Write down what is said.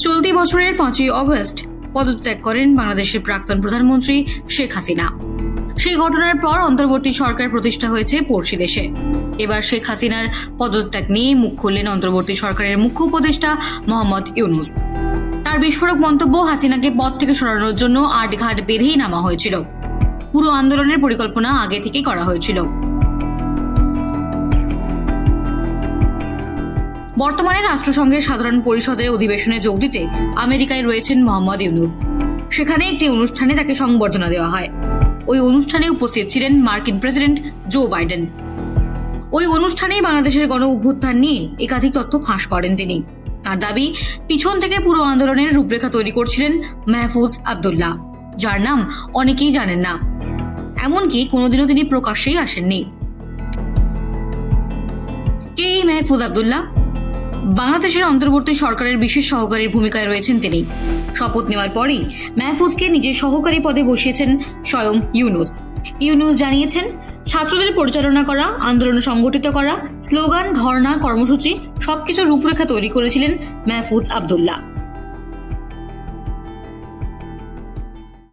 চলতি বছরের পাঁচই অগস্ট পদত্যাগ করেন বাংলাদেশের প্রাক্তন প্রধানমন্ত্রী শেখ হাসিনা। সেই ঘটনার পর অন্তর্বর্তী সরকার প্রতিষ্ঠা হয়েছে পড়শি দেশে। এবার শেখ হাসিনার পদত্যাগ নিয়ে মুখ খুললেন অন্তর্বর্তী সরকারের মুখ্য উপদেষ্টা মোহাম্মদ ইউনুস। তার বিস্ফোরক মন্তব্য হাসিনাকে পদ থেকে সরানোর জন্য আটঘাট বেঁধেই নামা হয়েছিল। পুরো আন্দোলনের পরিকল্পনা আগে থেকেই করা হয়েছিল। বর্তমানে রাষ্ট্রসংঘের সাধারণ পরিষদের অধিবেশনে যোগ দিতে আমেরিকায় রয়েছেন মোহাম্মদ ইউনুস। সেখানে একটি অনুষ্ঠানে তাকে সংবর্ধনা দেওয়া হয়। ওই অনুষ্ঠানে উপস্থিত ছিলেন মার্কিন প্রেসিডেন্ট জো বাইডেন। ওই অনুষ্ঠানেই বাংলাদেশের গণ অভ্যুত্থান নিয়ে একাধিক তথ্য ফাঁস করেন তিনি। তার দাবি, পিছন থেকে পুরো আন্দোলনের রূপরেখা তৈরি করছিলেন মাহফুজ আবদুল্লাহ, যার নাম অনেকেই জানেন না। এমনকি কোনোদিনও তিনি প্রকাশ্যেই আসেননি। কে এই মাহফুজ আবদুল্লাহ? বাংলাদেশের অন্তর্বর্তী সরকারের বিশেষ সহকারীর ভূমিকায় রয়েছেন তিনি। শপথ নেওয়ার পরেই মাহফুজকে নিজের সহকারী পদে বসিয়েছেন স্বয়ং ইউনুস। ইউনুস জানিয়েছেন, ছাত্রদের পরিচালনা করা, আন্দোলন সংগঠিত করা, স্লোগান ধর্ণা কর্মসূচি সবকিছু রূপরেখা তৈরি করেছিলেন মাহফুজ আবদুল্লাহ।